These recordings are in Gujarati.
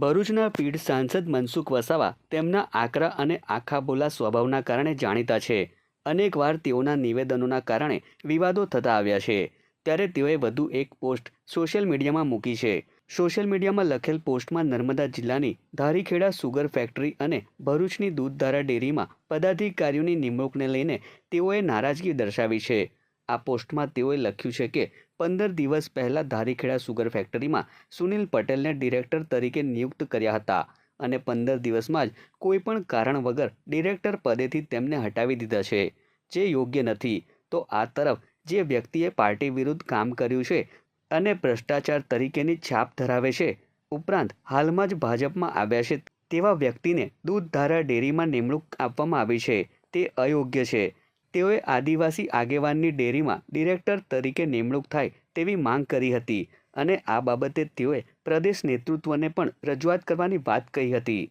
ભરૂચના પીઢ સાંસદ મનસુખ વસાવા તેમના આકરા અને આખાબોલા સ્વભાવના કારણે જાણીતા છે. અનેકવાર તેઓના નિવેદનોના કારણે વિવાદો થતા આવ્યા છે. ત્યારે તેઓએ વધુ એક પોસ્ટ સોશિયલ મીડિયામાં મૂકી છે. સોશિયલ મીડિયામાં લખેલ પોસ્ટમાં નર્મદા જિલ્લાની ધારીખેડા સુગર ફેક્ટરી અને ભરૂચની દૂધધારા ડેરીમાં પદાધિકારીઓની નિમણૂકને લઈને તેઓએ નારાજગી દર્શાવી છે. આ પોસ્ટમાં તેઓએ લખ્યું છે કે પંદર દિવસ પહેલાં ધારીખેડા સુગર ફેક્ટરીમાં સુનિલ પટેલને ડિરેક્ટર તરીકે નિયુક્ત કર્યા હતા અને પંદર દિવસમાં જ કોઈપણ કારણ વગર ડિરેક્ટર પદેથી તેમને હટાવી દીધા છે, જે યોગ્ય નથી. તો આ તરફ જે વ્યક્તિએ પાર્ટી વિરુદ્ધ કામ કર્યું છે અને ભ્રષ્ટાચાર તરીકેની છાપ ધરાવે છે, ઉપરાંત હાલમાં જ ભાજપમાં આવ્યા છે તેવા વ્યક્તિને દૂધધારા ડેરીમાં નિમણૂક આપવામાં આવી છે, તે અયોગ્ય છે. તેઓએ આદિવાસી આગેવાનની ડેરીમાં ડિરેક્ટર તરીકે નિમણૂક થાય તેવી માંગ કરી હતી અને આ બાબતે તેઓએ પ્રદેશ નેતૃત્વને પણ રજૂઆત કરવાની વાત કહી હતી.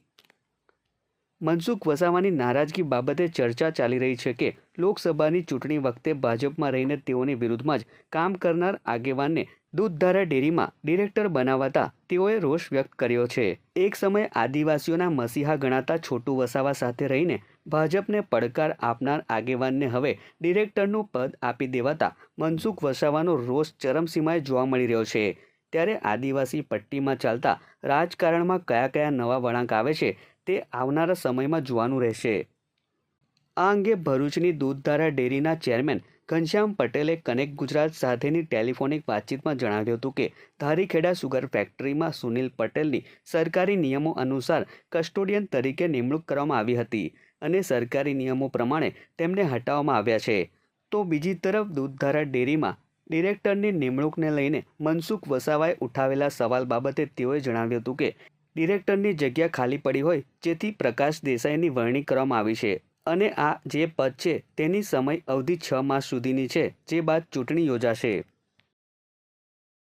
મનસુખ વસાવાની નારાજગી બાબતે ચર્ચા ચાલી રહી છે કે લોકસભાની ચૂંટણી વખતે ભાજપમાં રહીને તેઓની વિરુદ્ધમાં જ કામ કરનાર આગેવાનને દૂધધારા ડેરીમાં ડિરેક્ટર બનાવાતા તેઓએ રોષ વ્યક્ત કર્યો છે. એક સમયે આદિવાસીઓના મસીહા ગણાતા છોટુ વસાવા સાથે રહીને ભાજપને પડકાર આપનાર આગેવાનને હવે ડિરેક્ટરનું પદ આપી દેવાતા મનસુખ વસાવાનો રોષ ચરમસીમાએ જોવા મળી રહ્યો છે. ત્યારે આદિવાસી પટ્ટીમાં ચાલતા રાજકારણમાં કયા કયા નવા વળાંક આવે છે તે આવનારા સમયમાં જોવાનું રહેશે. આ અંગે ભરૂચની દૂધધારા ડેરીના ચેરમેન ઘનશ્યામ પટેલે કનેક્ટ ગુજરાત સાથેની ટેલિફોનિક વાતચીતમાં જણાવ્યું હતું કે, ધારીખેડા સુગર ફેક્ટરીમાં સુનિલ પટેલની સરકારી નિયમો અનુસાર કસ્ટોડિયન તરીકે નિમણૂક કરવામાં આવી હતી અને સરકારી નિયમો પ્રમાણે તેમને હટાવવામાં આવ્યા છે. તો બીજી તરફ દૂધધારા ડેરીમાં ડિરેક્ટરની નિમણૂકને લઈને મનસુખ વસાવાએ ઉઠાવેલા સવાલ બાબતે તેઓએ જણાવ્યું હતું કે, ડિરેક્ટરની જગ્યા ખાલી પડી હોય જેથી પ્રકાશ દેસાઈની વરણી કરવામાં આવી છે. અને આ જે પદ છે તેની સમય અવધિ છ માસ સુધીની છે, જે બાદ ચૂંટણી યોજાશે.